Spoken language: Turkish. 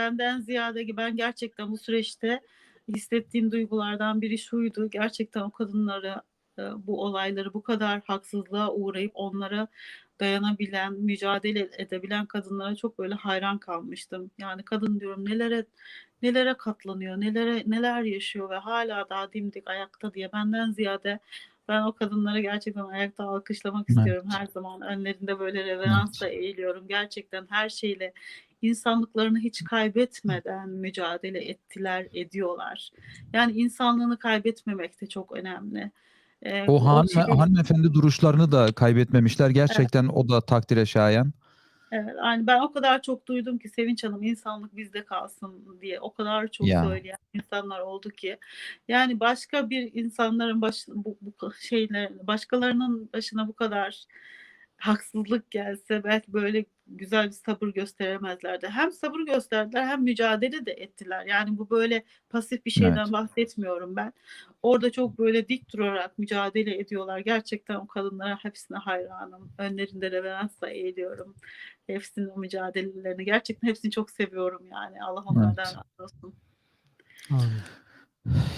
benden ziyade ben gerçekten bu süreçte hissettiğim duygulardan biri şuydu. Gerçekten o kadınları e, bu olayları bu kadar haksızlığa uğrayıp onlara dayanabilen, mücadele edebilen kadınlara çok böyle hayran kalmıştım. Yani kadın diyorum nelere nelere katlanıyor, nelere neler yaşıyor ve hala daha dimdik ayakta diye benden ziyade ben o kadınları gerçekten ayakta alkışlamak Evet. istiyorum. Her zaman önlerinde böyle reveransla eğiliyorum. Gerçekten her şeyle insanlıklarını hiç kaybetmeden mücadele ettiler, ediyorlar. Yani insanlığını kaybetmemek de çok önemli. Ee, O hanım, şey- hanımefendi duruşlarını da kaybetmemişler. Gerçekten o da takdire şayan. Evet, yani ben o kadar çok duydum ki Sevinç Hanım insanlık bizde kalsın diye o kadar çok Ya. söyleyen insanlar oldu ki yani başka bir insanların baş, bu, bu şeyler başkalarının başına bu kadar haksızlık gelse belki böyle güzel bir sabır gösteremezlerdi. Hem sabır gösterdiler hem mücadele de ettiler. Yani bu böyle pasif bir şeyden Evet. bahsetmiyorum ben. Orada çok böyle dik durarak mücadele ediyorlar. Gerçekten o kadınlara hepsine hayranım. Önlerinde reveransla eğiliyorum. Hepsinin o mücadelelerini. Gerçekten hepsini çok seviyorum yani. Allah onlardan Evet. razı olsun.